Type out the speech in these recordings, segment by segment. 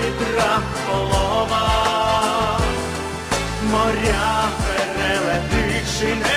вітрах полова, моря перелетиш і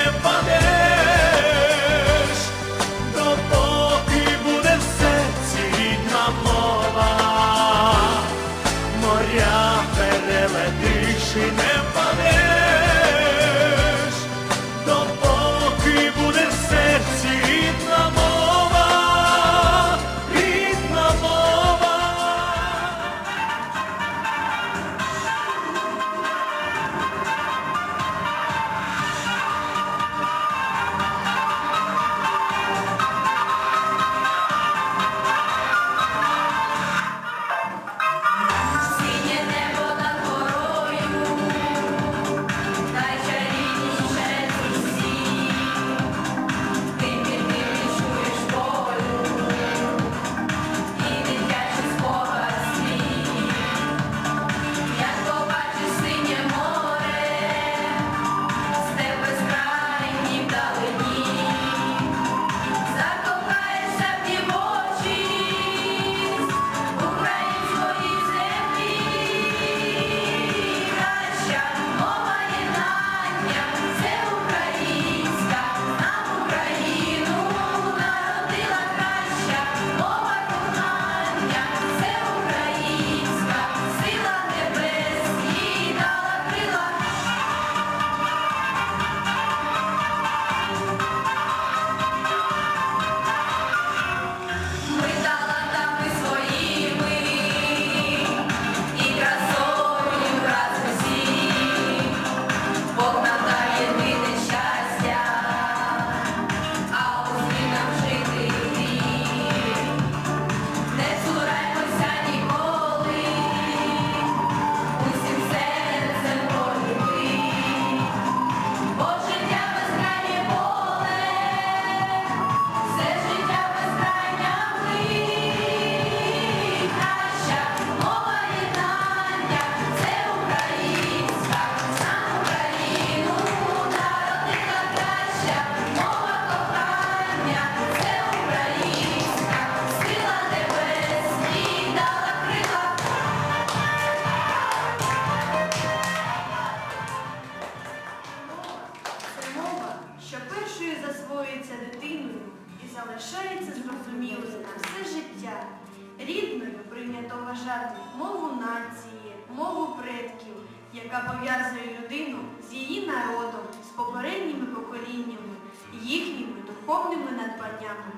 поколіннями, їхніми духовними надбаннями.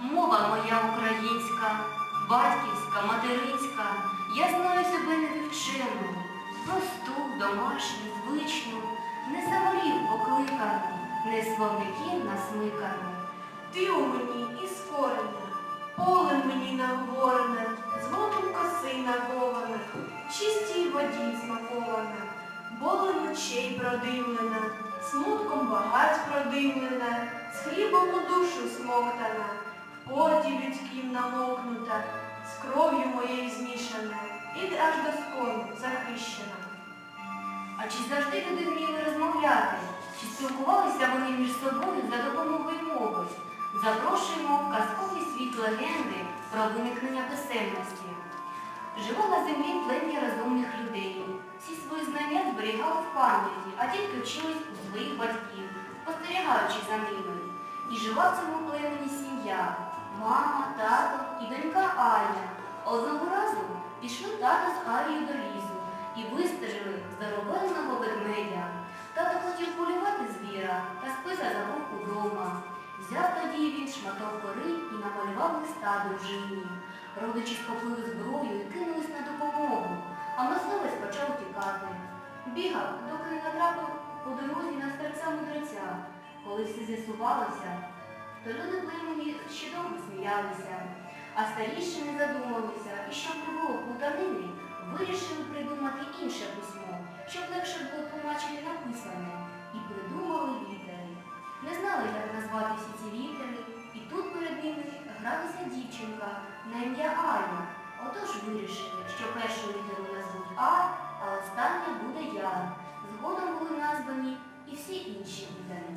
Мова моя українська, батьківська, материнська, я знаю себе невчену, просту, домашню, звичну, не самолів покликану, не словників насмикану. Ти у мені із корення, полем мені наговорене, дзвоном коси наговане, чистій воді смаковане, болем очей продимлена, смутком багать продимлена, з хлібом у душу смоктана, в поті людським намокнута, з кров'ю моєю змішана, і аж до скону захищена. А чи завжди люди вміли розмовляти? Чи спілкувалися вони між собою за допомогою мови? Запрошуємо в казковий світ легенди про виникнення писемності. Жило на землі плем'я розумних людей. Всі свої знання зберігали в пам'яті, а тільки вчились у своїх батьків, спостерігаючи за ними. І жила в цьому племені сім'я, мама, тато і донька Аня. Одного разу пішли тато з Арією до лісу і вистежили здоровенного ведмедя. Тато хотів полювати звіра, та списа забув удома. Взяв тоді він шматок кори і намалював листа дружині. Родичі схопили зброю і кинулись на допомогу, а мисливець почав тікати. Бігав, доки не натрапив по дорозі на старця мудреця. Коли все з'ясувалося, то люди племені довго сміялися. А старіші не задумалися, і щоб не було плутанини, вирішили придумати інше письмо, щоб легше було тлумачити написане, і придумали літери. Не знали, як назвати всі ці літери, дівчинка на ім'я Аня. Отож вирішили, що першу літеру назвуть А, а остання буде Я. Згодом були названі і всі інші літери.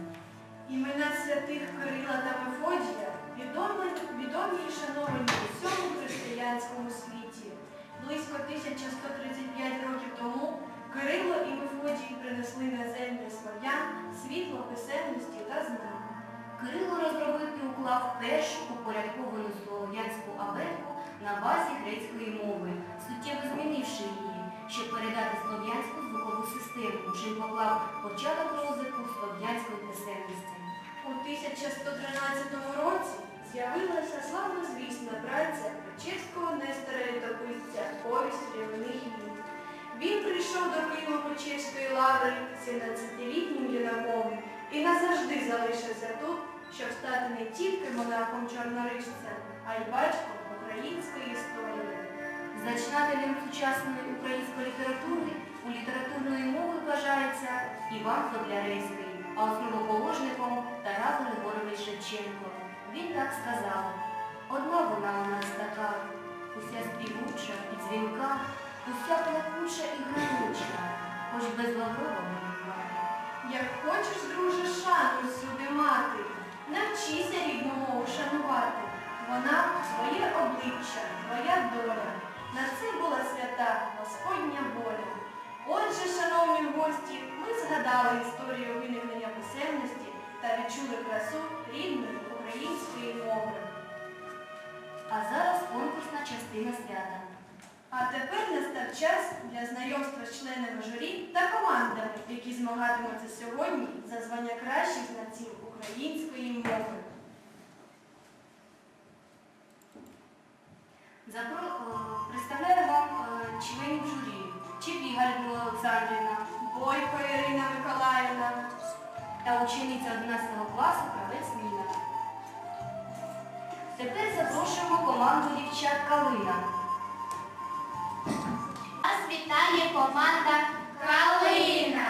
Імена святих Кирила та Мефодія відомі, відомі і шановані у всьому християнському світі. Близько 1135 років тому Кирило і Мефодій принесли на землю слов'ян світло писемності та знань. Кирило розробив і уклав першу упорядковану слов'янську абетку на базі грецької мови, суттєво змінивши її, щоб передати слов'янську звукову систему, чим поклав початок розвитку слов'янської писемності. У 1113 році з'явилася славнозвісна праця Печерського Нестора Літописця «Повість рівних днів». Він прийшов до Києво-Печерської лаври 17-літнім юнаком і назавжди залишився тут, щоб стати не тільки монахом чорнорижцем, а й батьком української історії. Зачинателем сучасної української літератури у літературної мови вважається Іван Котляревський, а основоположником Тарас Григорович Шевченко. Він так сказав, одна вона у нас така, уся співуча і дзвінка, уся плакуча і гранюча, хоч без лаврового. Як хочеш, друже, шану всюди мати, навчися рідну мову шанувати. Вона своє обличчя, твоя доля. На це була свята Господня воля. Отже, шановні гості, ми згадали історію виникнення писемності та відчули красу рідної української мови. А зараз конкурсна частина свята. А тепер настав час для знайомства з членами журі та командами, які змагатимуться сьогодні за звання кращих знавців української мови. Запро... е, Представляю вам е, членів журі. Чепіга Людмила Олександрівна Бойко Ірина Миколаївна, та учениця 11 класу Кравець Ніна. Тепер запрошуємо команду дівчат Калина. Нас команда Калина.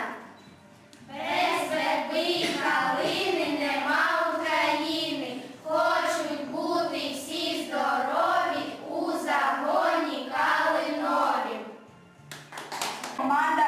Без верби калини нема України. Хочуть бути всі здорові у загоні калинові. команда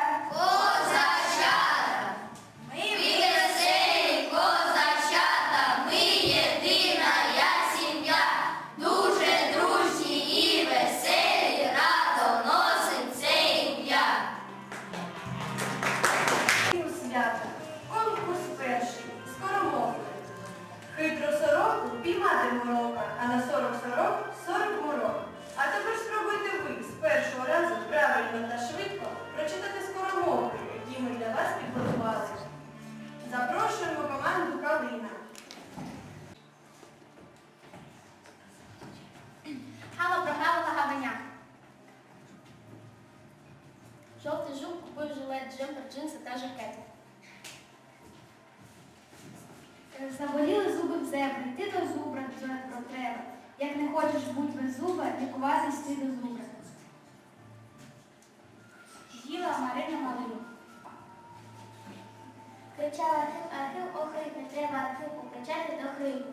Кричала Архив, Архив, охрип, не треба Архив покричати до хрику.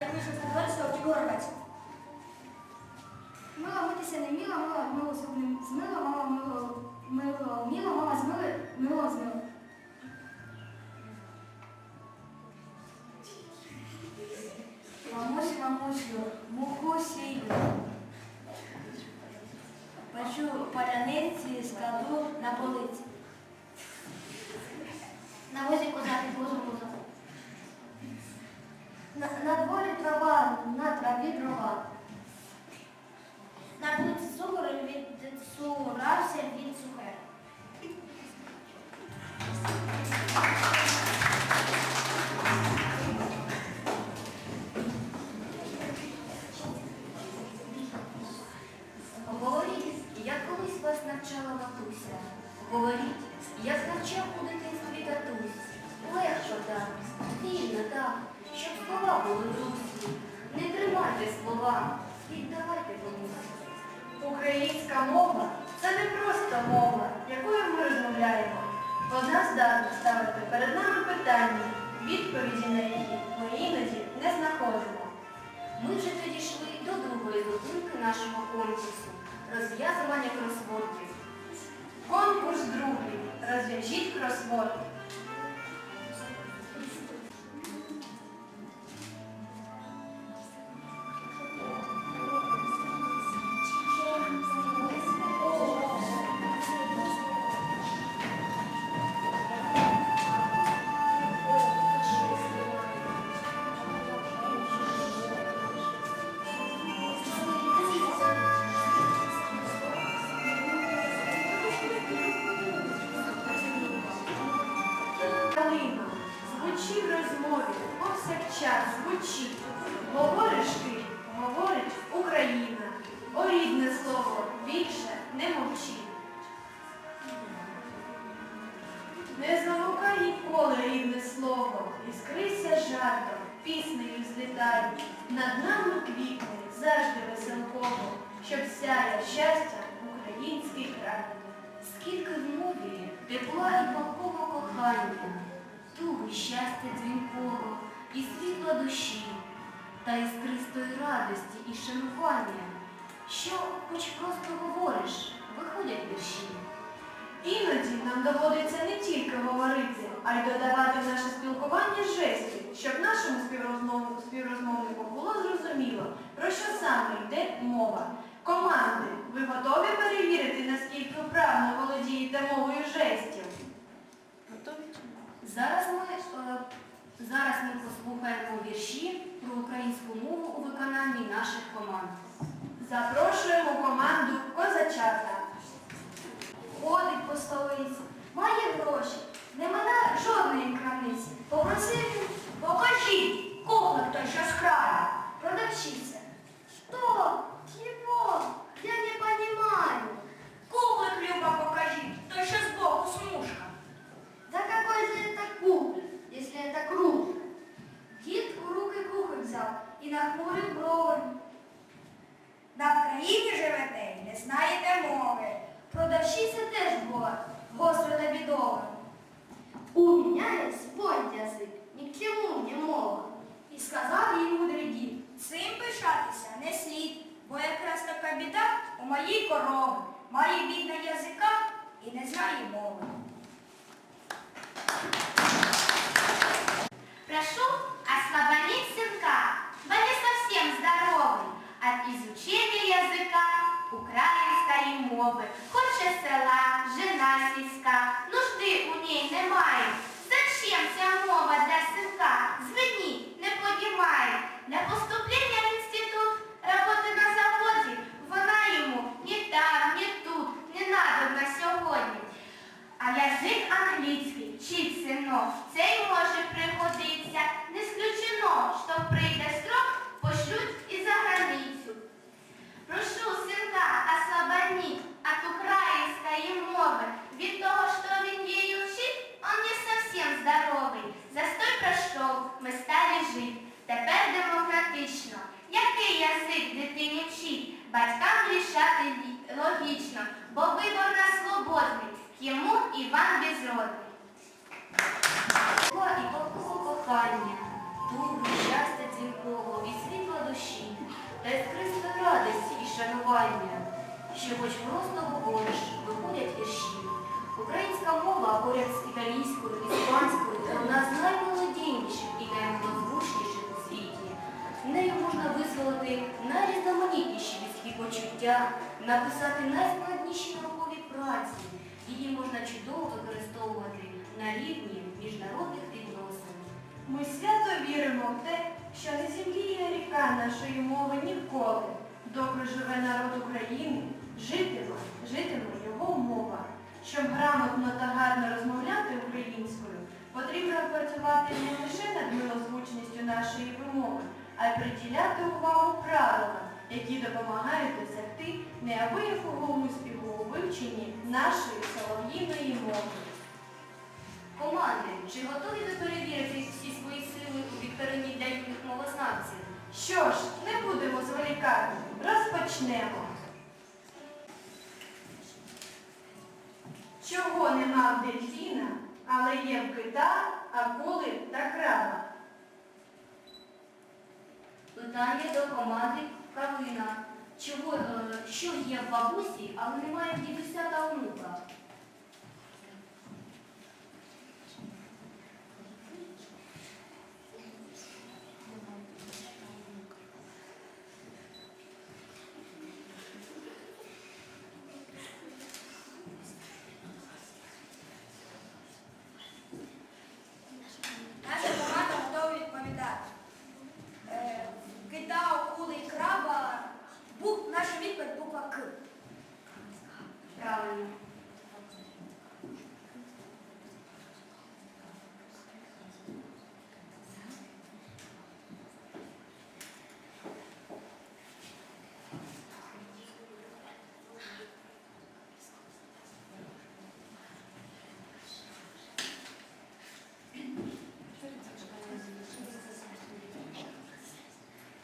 Як вийшов з дворця, втік горобець. Мила митися не міла, мила мило зуб змило, мило, мило, мило, мило мило, мило, мило, мило змила. Мамусь, Говоріть, як навчав у дитинстві татусь. Легко так, вільно так, щоб слова були в русі. Не тримай Віддавайте слова, віддавайте комусь. Українська мова це не просто мова, якою ми розмовляємо. Вона здатна ставити перед нами питання, відповіді на які ми іноді не знаходимо. Ми вже підійшли до другої зупинки нашого конкурсу розв'язування кросвордів. Конкурс другий. Розв'яжіть кросворд. Доводиться не тільки говорити, а й додавати в наше спілкування жестів, щоб нашому співрозмов- співрозмовнику було зрозуміло, про що саме йде мова. Команди, ви готові перевірити, наскільки вправно володієте мовою жестів? Зараз ми, е, зараз ми послухаємо вірші про українську мову у виконанні наших команд. Запрошуємо команду козачата. Ходить по столиці, має гроші, не мене жодної крамниці. Попросив, покажіть, кухлик той, що з краю. Продавщиця. Что? Чего? Я не понимаю. Кухлик, Люба, покажіть, той, що сбоку смужка. Да какой же это кухлик, если это кружка? Дід у руки кухоль взяв і нахмурив брови. На Вкраїні живете і не знаєте мови. Продавщиця теж була гостро набідована. У мене свой язик, ні к чому мне мова. І сказав їй мудрий дід. Цим пишатися не слід, бо якраз така біда у моїй корови. Має бідна язика і не знає мови. Прошу ослабонить сынка, вы не совсем здоровый от изучения языка української мови. Хоче села, жена сільська, нужди у ній немає. Зачем ця мова для синка? Звені, не подімає. Для поступлення в інститут, роботи на заводі, вона йому ні там, ні тут, не надо на сьогодні. А язик англійський, вчить синок, цей написати найскладніші наукові праці. Її можна чудово використовувати на рівні міжнародних відносин. Ми свято віримо в те, що не земліє ріка нашої мови ніколи. Доки живе народ України, житиме, житиме його мова. Щоб грамотно та гарно розмовляти українською, потрібно працювати не лише над милозвучністю нашої вимови, а й приділяти увагу правилам, які допомагають досягти неабиякого успіху у вивченні нашої солов'їної мови. Команди, чи готові ви перевірити всі свої сили у вікторині для юних мовознавців? Що ж, не будемо зволікати, розпочнемо. Чого нема в дельфіна, але є в кита, акули та краба? Питання до команди Калина. Чого, е, що є в бабусі, але немає в дідуся та онука? Наша команда готова відповідати. Е, Кита, акули і краба. Бук, наша відповідь буква К. Правильно.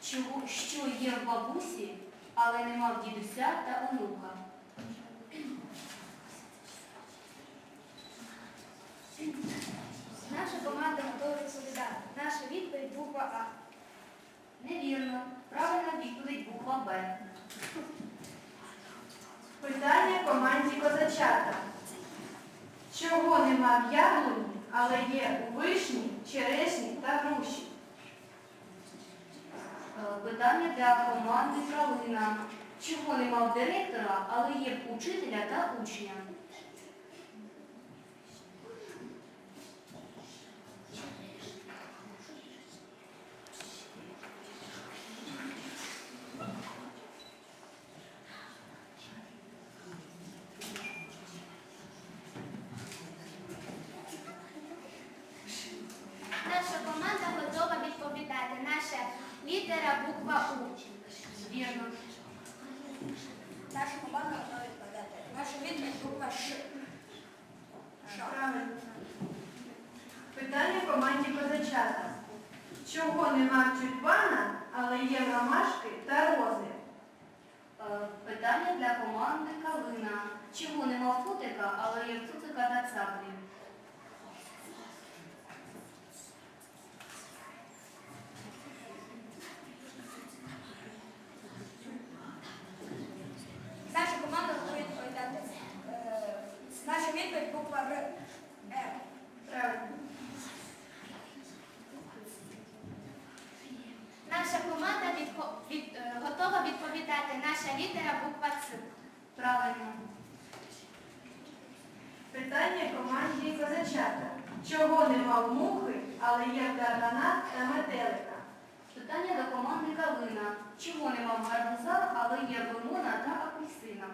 Чого, що є в бабусі, але нема в дідуся та онука? Наша команда готова відповідати. Наша відповідь буква А. Невірно. Правильна відповідь буква Б. Питання команді козачата. Чого нема в яблуні, але є у вишні, черешні та груші? Е, Питання для команди Калина. Чого нема в директора, але є в учителя та учня? Наша команда готова відповідати. Наша літера буква У. Вірно. Наша команда готова відповідати. Наша відповідь буква Ш. Правильно. Питання команді козачата. Чого нема в тюльпана, але є в ромашки та рози? Е, Питання для команди Калина. Чого нема в футика, але є в цуцика та цаплі? Наша команда готова відповідати. Е, Наша відповідь буква Р. Р. Правильно. Наша команда відхо- від- е, готова відповідати. Наша літера буква Ц. Правильно. Питання команді козачата. Чого нема в мухи, але є в таргана та метелика? Питання до команди Калина. Чого нема в гарбуза, але є лимона та апельсина?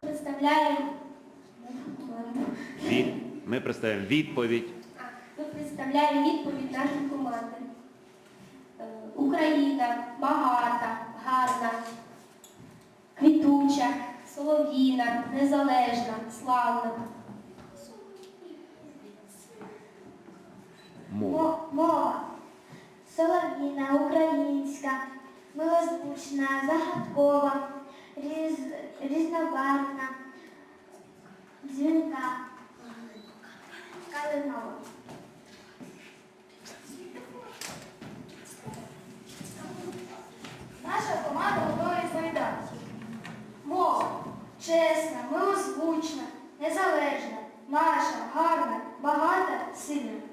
Представляємо. Від... Ми представимо відповідь. Ми представляємо відповідь нашої команди. Е, Україна багата, гарна, квітуча, солов'їна, незалежна, славна. Мова. Мова. Солов'їна, українська, милозвучна, загадкова, різ, різнобарвна, дзвінка, калинова. Наша команда готова відповідати. Мова чесна, милозвучна, незалежна, наша, гарна, багата, сильна.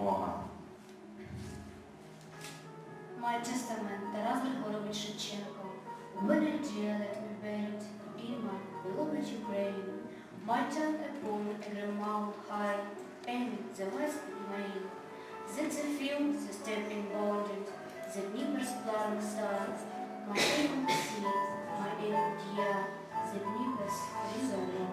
Бога. My testament, Тарас Григорович Шевченко. When I dare let me buried in my beloved Ukraine, my tongue upon the mount high, and the west main. Then the field, the stepping bounded, the Dnieper's blaring side, my aim sea, my aim dear, the Dnieper's river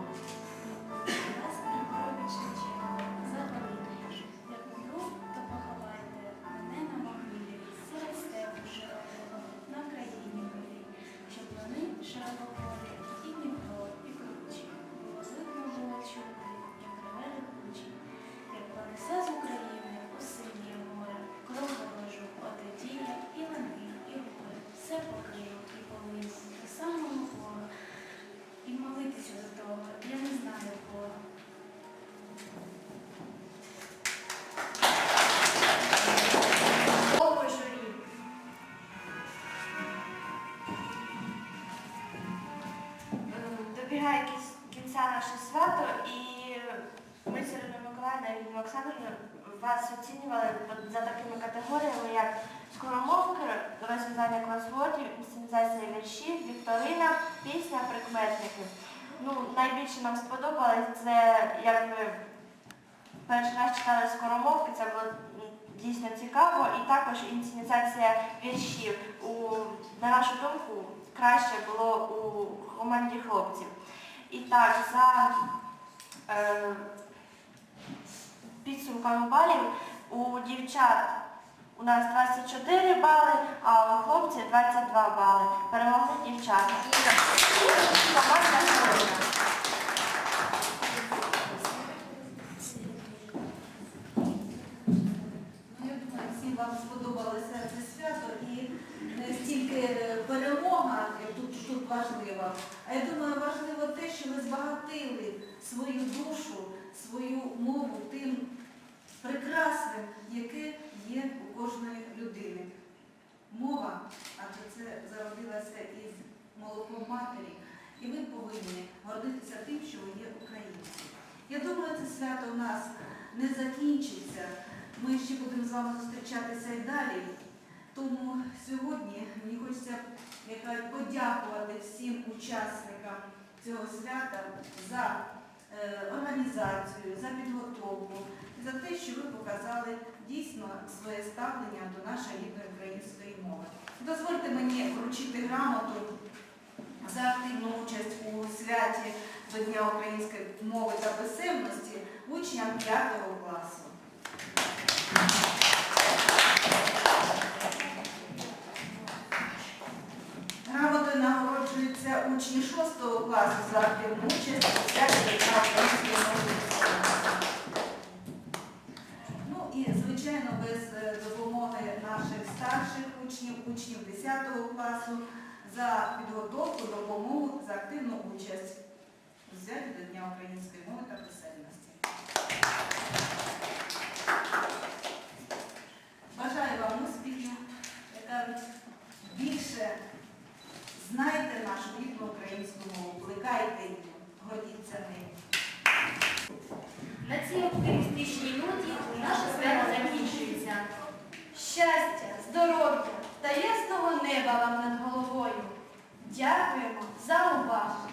Пісня, прикметники. Ну, найбільше нам сподобалось це, як ми перший раз читали скоромовки, це було дійсно цікаво, і також інсценізація віршів. У, на нашу думку, краще було у команді хлопців. І так, за е, підсумками балів у дівчат у нас 24 бали, а у хлопців 22 бали. Перемогли дівчата. Всім вам сподобалося це свято і стільки е, перемога тут важлива, а я думаю, важливо те, що ви збагатили свою душу, свою мову тим прекрасним, яке є у кожної людини. Мова, адже це зародилася із молоком матері, і ви повинні гордитися тим, що ви є українці. Я думаю, це свято у нас не закінчиться. Ми ще будемо з вами зустрічатися і далі. Тому сьогодні мені хочеться як подякувати всім учасникам цього свята за е, організацію, за підготовку, за те, що ви показали дійсно своє ставлення до нашої рідної української мови. Дозвольте мені вручити грамоту за активну участь у святі до Дня української мови та писемності учням 5 класу. Грамотою нагороджуються учні 6 класу за активну участь у святі до української мови. та писемності. Ну і, звичайно, без е, допомоги наших старших учнів, учнів 10 класу, за підготовку, допомогу, за активну участь у святі до Дня української мови та писемності. Бажаю вам успіхів, яка більше знайте нашу рідну українську мову, плекайте її, гордіться нею. На цій оптимістичній ноті наше свято закінчується. Щастя, здоров'я та ясного неба вам над головою. Дякуємо за увагу.